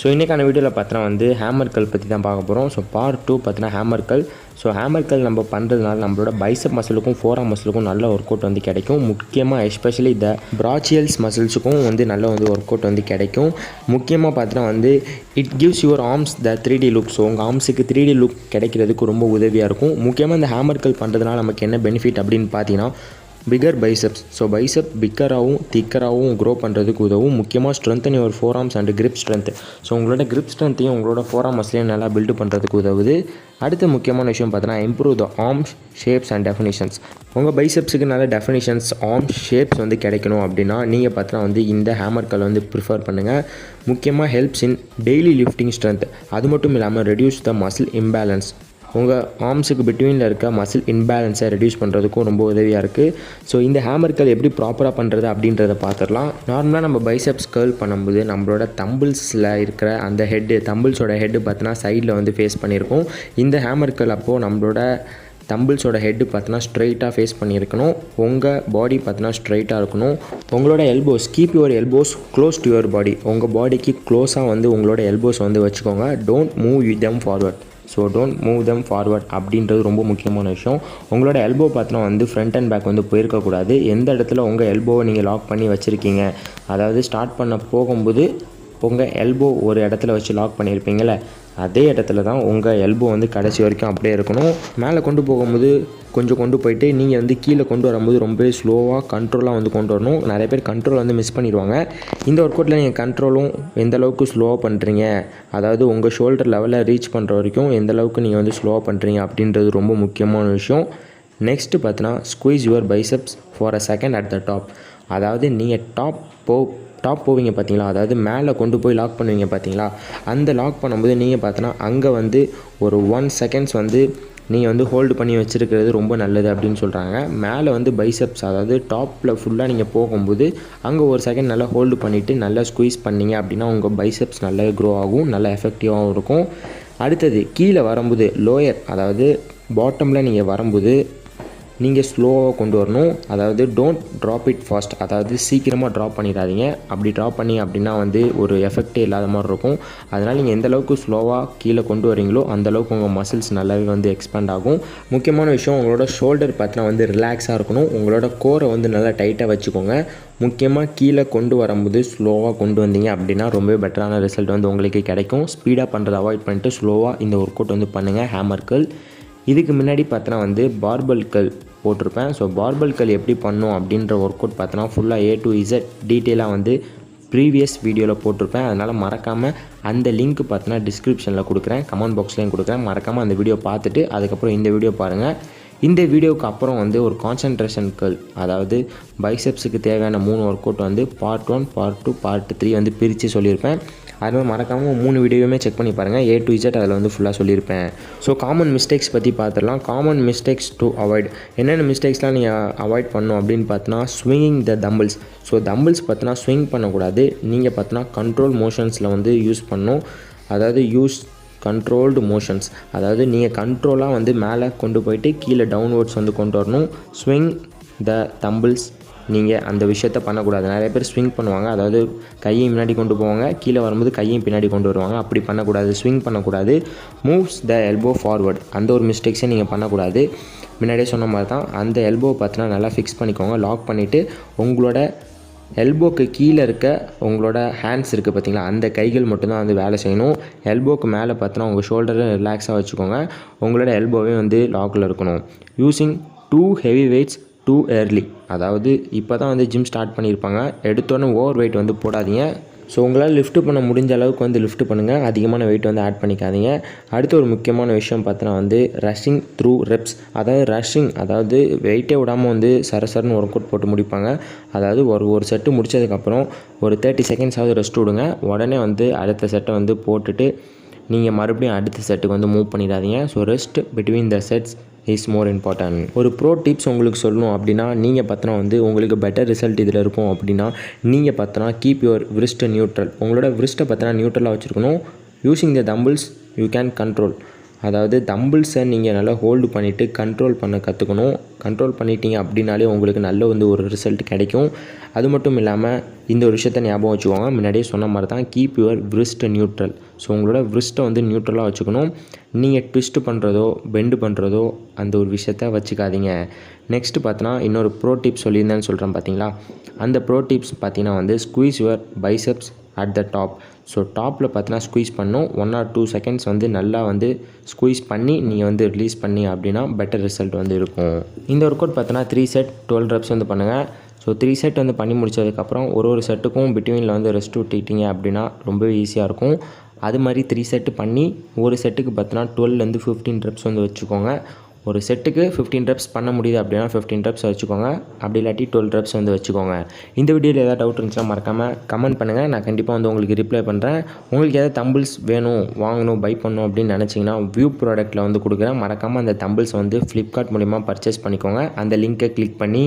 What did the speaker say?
So இன்றைக்கான வீடியோவில் பார்த்தோன்னா வந்து ஹேமர் கல் பற்றி தான் பார்க்க போகிறோம் ஸோ பார்ட் டூ பார்த்தீங்கன்னா hammer curl so hammer curl நம்ம பண்ணுறதுனால நம்மளோட பைசப் மசிலுக்கும் ஃபோரா மசிலுக்கும் நல்ல ஒர்க் அவுட் வந்து கிடைக்கும். முக்கியமாக எஸ்பெஷலி இந்த ப்ராச்சியல்ஸ் மசில்ஸுக்கும் வந்து நல்ல வந்து ஒர்க் அவுட் வந்து கிடைக்கும். முக்கியமாக பார்த்தீங்கன்னா வந்து it gives your arms the three D look so உங்கள் ஆர்ம்ஸுக்கு த்ரீ டி லுக் கிடைக்கிறதுக்கு ரொம்ப உதவியாக இருக்கும். முக்கியமாக இந்த ஹேமர் கல் பண்ணுறதுனால நமக்கு என்ன பெனிஃபிட் அப்படின்னு பார்த்தீங்கன்னா பிகர் பைசப்ஸ் ஸோ பைசப் பிக்கராகவும் திக்கராகவும் க்ரோ பண்ணுறதுக்கு உதவும். முக்கியமாக strengthen your forearms and grip strength so உங்களோட கிரிப் ஸ்ட்ரென்த்தையும் உங்களோட ஃபோர் ஆர்மஸ்லையும் நல்லா பில்டு பண்ணுறதுக்கு உதவுது. அடுத்த முக்கியமான விஷயம் பார்த்தீங்கன்னா improve the arms shapes and definitions உங்கள் பைசப்ஸுக்கு நல்ல டெஃபினிஷன்ஸ் ஆர்ம்ஸ் ஷேப்ஸ் வந்து கிடைக்கணும் அப்படின்னா நீங்கள் பார்த்தீங்கன்னா வந்து இந்த ஹேமர் கல் வந்து ப்ரிஃபர் பண்ணுங்கள் முக்கியமாக helps in daily lifting strength அது மட்டும் இல்லாமல் ரெடியூஸ் த மசில் இம்பேலன்ஸ் உங்கள் ஆர்ம்ஸுக்கு பிட்வீனில் இருக்க மசில் இன்பேலன்ஸை ரெடியூஸ் பண்ணுறதுக்கும் ரொம்ப உதவியாக இருக்குது ஸோ இந்த ஹேமர்கள் எப்படி ப்ராப்பராக பண்ணுறது அப்படின்றத பார்த்துடலாம் நார்மலாக நம்ம பைசப்ஸ் கேர்ள் பண்ணும்போது நம்மளோட தம்பிள்ஸில் இருக்கிற அந்த ஹெட்டு தம்பிள்ஸோட ஹெட்டு பார்த்தோன்னா சைடில் வந்து ஃபேஸ் பண்ணியிருக்கோம். இந்த ஹேமர்கள் அப்போது நம்மளோட தம்பிள்ஸோட ஹெட்டு பார்த்தீங்கன்னா ஸ்ட்ரைட்டாக ஃபேஸ் பண்ணியிருக்கணும். உங்கள் பாடி பார்த்தீங்கன்னா ஸ்ட்ரைட்டாக இருக்கணும். உங்களோட elbows keep your elbows close to your body உங்கள் பாடிக்கு க்ளோஸாக வந்து உங்களோட எல்போஸ் வந்து வச்சுக்கோங்க. Don't move you them forward so don't move them forward அப்படின்றது ரொம்ப முக்கியமான விஷயம். உங்களோட எல்போ பார்த்தோன்னா வந்து ஃப்ரண்ட் அண்ட் பேக் வந்து போயிருக்கக்கூடாது. எந்த இடத்துல உங்கள் எல்போவை நீங்கள் லாக் பண்ணி வச்சுருக்கீங்க அதாவது ஸ்டார்ட் பண்ண போகும்போது உங்கள் எல்போ ஒரு இடத்துல வச்சு லாக் பண்ணியிருப்பீங்களே அதே இடத்துல தான் உங்கள் எல்போ வந்து கடைசி வரைக்கும் அப்படியே இருக்கணும். மேலே கொண்டு போகும்போது கொஞ்சம் கொண்டு போயிட்டு நீங்கள் வந்து கீழே கொண்டு வரும்போது ரொம்பவே ஸ்லோவாக கண்ட்ரோலாக வந்து கொண்டு வரணும். நிறைய பேர் கண்ட்ரோல் வந்து மிஸ் பண்ணிடுவாங்க. இந்த ஒர்க் அவுட்டில் நீங்கள் கண்ட்ரோலும் எந்த அளவுக்கு ஸ்லோவாக பண்ணுறீங்க அதாவது உங்கள் ஷோல்டர் லெவலில் ரீச் பண்ணுற வரைக்கும் எந்த அளவுக்கு நீங்கள் வந்து ஸ்லோவாக பண்ணுறீங்க அப்படின்றது ரொம்ப முக்கியமான விஷயம். நெக்ஸ்ட்டு பார்த்தீங்கன்னா squeeze your biceps for a second at the top அதாவது நீங்கள் டாப் போ டாப் போவீங்க பார்த்தீங்களா அதாவது மேலே கொண்டு போய் லாக் பண்ணுவீங்க பார்த்தீங்களா அந்த லாக் பண்ணும்போது நீங்கள் பார்த்தோன்னா அங்கே வந்து ஒரு ஒன் செகண்ட்ஸ் வந்து நீங்கள் வந்து ஹோல்டு பண்ணி வச்சுருக்கிறது ரொம்ப நல்லது அப்படின்னு சொல்கிறாங்க மேலே வந்து பைசப்ஸ் அதாவது டாப்பில் ஃபுல்லாக நீங்கள் போகும்போது அங்கே ஒரு செகண்ட் நல்லா ஹோல்டு பண்ணிவிட்டு நல்லா ஸ்குவீஸ் பண்ணீங்க அப்படின்னா உங்கள் பைசப்ஸ் நல்லா க்ரோ ஆகும் நல்லா எஃபெக்டிவாகவும் இருக்கும். அடுத்தது கீழே வரும்போது லோயர் அதாவது பாட்டமில் நீங்கள் வரும்போது நீங்கள் ஸ்லோவாக கொண்டு வரணும். அதாவது டோன்ட் ட்ராப் இட் ஃபாஸ்ட் அதாவது சீக்கிரமாக ட்ராப் பண்ணிடாதீங்க. அப்படி ட்ராப் பண்ணி அப்படின்னா வந்து ஒரு எஃபெக்டே இல்லாத மாதிரி இருக்கும். அதனால் நீங்கள் எந்த அளவுக்கு ஸ்லோவாக கீழே கொண்டு வரீங்களோ அந்தளவுக்கு உங்கள் மசில்ஸ் நல்லாவே வந்து எக்ஸ்பேண்ட் ஆகும். முக்கியமான விஷயம் உங்களோட ஷோல்டர் பார்த்தினா வந்து ரிலாக்ஸாக இருக்கணும். உங்களோட கோரை வந்து நல்லா டைட்டாக வச்சுக்கோங்க. முக்கியமாக கீழே கொண்டு வரும்போது ஸ்லோவாக கொண்டு வந்தீங்க அப்படின்னா ரொம்பவே பெட்டரான ரிசல்ட் வந்து உங்களுக்கு கிடைக்கும். ஸ்பீடாக பண்ணுறதை அவாய்ட் பண்ணிட்டு ஸ்லோவாக இந்த ஒர்க் அவுட் வந்து பண்ணுங்கள் ஹேமர்கள் இதுக்கு முன்னாடி பார்த்தோன்னா வந்து பார்பல்கள் போட்டிருப்பேன். ஸோ பார்பல்கள் எப்படி பண்ணும் அப்படின்ற ஒர்க் அவுட் பார்த்தோன்னா ஃபுல்லாக ஏ டு இசட் டீட்டெயிலாக வந்து ப்ரீவியஸ் வீடியோவில் போட்டிருப்பேன். அதனால் மறக்காமல் அந்த லிங்க் பார்த்தோன்னா டிஸ்கிரிப்ஷனில் கொடுக்குறேன். கமெண்ட் பாக்ஸ்லேயும் கொடுக்குறேன். மறக்காமல் அந்த வீடியோ பார்த்துட்டு அதுக்கப்புறம் இந்த வீடியோ பாருங்கள் இந்த வீடியோவுக்கு அப்புறம் வந்து ஒரு கான்சன்ட்ரேஷன் கல் அதாவது பைசப்ஸுக்கு தேவையான மூணு ஒர்க் அவுட் வந்து part one part two part three வந்து பிரித்து சொல்லியிருப்பேன். அதனால் மறக்காமல் மூணு வீடியோவுமே செக் பண்ணி பாருங்கள் ஏ டு இஜட் அதில் வந்து ஃபுல்லாக சொல்லியிருப்பேன். ஸோ காமன் மிஸ்டேக்ஸ் பற்றி பார்த்துடலாம் காமன் மிஸ்டேக்ஸ் டு அவாய்ட் என்னென்ன மிஸ்டேக்ஸ்லாம் நீங்கள் அவாய்ட் பண்ணும் அப்படின்னு பார்த்தோன்னா swinging the dumbbells so dumbbells பார்த்தோன்னா ஸ்விங் பண்ணக்கூடாது. நீங்கள் பார்த்தோன்னா கண்ட்ரோல் மோஷன்ஸில் வந்து யூஸ் பண்ணும். அதாவது யூஸ் கண்ட்ரோல்டு மோஷன்ஸ் அதாவது நீங்கள் கண்ட்ரோலாக வந்து மேலே கொண்டு போயிட்டு கீழே டவுன்வர்ட்ஸ் வந்து கொண்டு வரணும். ஸ்விங் த தம்பிள்ஸ் நீங்கள் அந்த விஷயத்த பண்ணக்கூடாது. நிறைய பேர் ஸ்விங் பண்ணுவாங்க. அதாவது கையை முன்னாடி கொண்டு போவாங்க. கீழே வரும்போது கையும் பின்னாடி கொண்டு வருவாங்க. அப்படி பண்ணக்கூடாது. ஸ்விங் பண்ணக்கூடாது. மூவ்ஸ் த எல்போ ஃபார்வர்ட் அந்த ஒரு மிஸ்டேக்ஸை நீங்கள் பண்ணக்கூடாது. முன்னாடியே சொன்ன மாதிரி தான் அந்த எல்போ பார்த்தினா நல்லா ஃபிக்ஸ் பண்ணிக்கோங்க. லாக் பண்ணிவிட்டு உங்களோட எல்போக்கு கீழே இருக்க உங்களோட ஹேண்ட்ஸ் இருக்குது பார்த்தீங்களா அந்த கைகள் மட்டும்தான் வந்து வேலை செய்யணும். எல்போக்கு மேலே பார்த்தோன்னா உங்கள் ஷோல்டரை ரிலாக்ஸாக வச்சுக்கோங்க. உங்களோட எல்போவே வந்து லாக்கில் இருக்கணும். Using too heavy weights too early அதாவது இப்போ தான் வந்து ஜிம் ஸ்டார்ட் பண்ணியிருப்பாங்க. எடுத்தோன்னே ஓவர் வெயிட் வந்து போடாதீங்க. ஸோ உங்களால் லிஃப்ட்டு பண்ண முடிஞ்ச அளவுக்கு வந்து லிஃப்ட் பண்ணுங்கள் அதிகமான வெயிட் வந்து ஆட் பண்ணிக்காதீங்க. அடுத்து ஒரு முக்கியமான விஷயம் பார்த்தோன்னா வந்து ரஷ்ஷிங் த்ரூ ரெப்ஸ் அதாவது ரஷ்ஷிங் அதாவது வெயிட்டே விடாமல் வந்து சரசரன்னு ஒர்க் அவுட் போட்டு முடிப்பாங்க. அதாவது ஒரு ஒரு செட்டு முடிச்சதுக்கப்புறம் ஒரு தேர்ட்டி செகண்ட்ஸாவது ரெஸ்ட் விடுங்க. உடனே வந்து அடுத்த செட்டை வந்து போட்டுட்டு நீங்கள் மறுபடியும் அடுத்த செட்டுக்கு வந்து மூவ் பண்ணிடாதீங்க. So rest between the sets is more important ஒரு ப்ரோ டிப்ஸ் உங்களுக்கு சொல்லணும் அப்படின்னா நீங்கள் பார்த்தோன்னா வந்து உங்களுக்கு பெட்டர் ரிசல்ட் இதில் இருக்கும் அப்படின்னா நீங்கள் பார்த்தோன்னா கீப் யுவர் விரிஸ்ட் நியூட்ரல் உங்களோட விரிஸ்ட்டை பார்த்தோன்னா நியூட்ரலாக வச்சுருக்கணும். Using the dumbbells you can control அதாவது தம்பிள்ஸை நீங்கள் நல்லா ஹோல்டு பண்ணிவிட்டு கண்ட்ரோல் பண்ண கற்றுக்கணும் கண்ட்ரோல் பண்ணிட்டீங்க அப்படின்னாலே உங்களுக்கு நல்ல வந்து ஒரு ரிசல்ட் கிடைக்கும். அது மட்டும் இல்லாமல் இந்த ஒரு விஷயத்த ஞாபகம் வச்சுக்கோங்க. முன்னாடியே சொன்ன மாதிரி தான் keep your wrist neutral so உங்களோட விரிஸ்ட்டை வந்து நியூட்ரலாக வச்சுக்கணும். நீங்கள் ட்விஸ்ட் பண்ணுறதோ பெண்டு பண்ணுறதோ அந்த ஒரு விஷயத்த வச்சுக்காதீங்க. நெக்ஸ்ட்டு பார்த்தோன்னா இன்னொரு ப்ரோ டிப்ஸ் சொல்லியிருந்தேன்னு சொல்கிறேன் பார்த்தீங்களா அந்த ப்ரோ டிப்ஸ் பார்த்தீங்கன்னா வந்து squeeze your biceps at the top so டாப்பில் பார்த்தீங்கன்னா ஸ்குவீஸ் பண்ணும். ஒன் ஆர் டூ செகண்ட்ஸ் வந்து நல்லா வந்து ஸ்குவீஸ் பண்ணி நீங்கள் வந்து ரிலீஸ் பண்ணி அப்படின்னா பெட்டர் ரிசல்ட் வந்து இருக்கும். இந்த ஒர்க் அவுட் பார்த்தீங்கன்னா த்ரீ செட் டுவெல் ரெப்ஸ் வந்து பண்ணுங்கள் ஸோ த்ரீ செட் வந்து பண்ணி முடிச்சதுக்கப்புறம் ஒரு ஒரு செட்டுக்கும் பிட்வீனில் வந்து ரெஸ்ட் விட்டுக்கிட்டீங்க அப்படின்னா ரொம்பவே ஈஸியாக இருக்கும். அது மாதிரி த்ரீ செட்டு பண்ணி ஒரு செட்டுக்கு பார்த்தீங்கன்னா டுவெல்லேருந்து ஃபிஃப்டீன் ரெப்ஸ் வந்து வச்சுக்கோங்க. ஒரு செட்டுக்கு ஃபிஃப்டீன் ரெப்ஸ் பண்ண முடியுது அப்படின்னா ஃபிஃப்டீன் ரெப்ஸ் வச்சுக்கோங்க. அப்படி இல்லாட்டி டுவெல் ரெப்ஸ் வந்து வச்சுக்கோங்க. இந்த வீடியோவில் ஏதாவது டவுட் இருந்துச்சுன்னா மறக்காமல் கமெண்ட் பண்ணுங்கள் நான் கண்டிப்பாக வந்து உங்களுக்கு ரிப்ளை பண்ணுறேன் உங்களுக்கு ஏதாவது தம்பிள்ஸ் வேணும் வாங்கணும் பை பண்ணணும் அப்படின்னு நினச்சிங்கன்னா வியூ ப்ராடக்ட்டில் வந்து கொடுக்குறேன். மறக்காமல் அந்த தம்பிள்ஸ் வந்து ஃப்ளிப்கார்ட் மூலிமா பர்ச்சேஸ் பண்ணிக்கோங்க. அந்த லிங்க்கை கிளிக் பண்ணி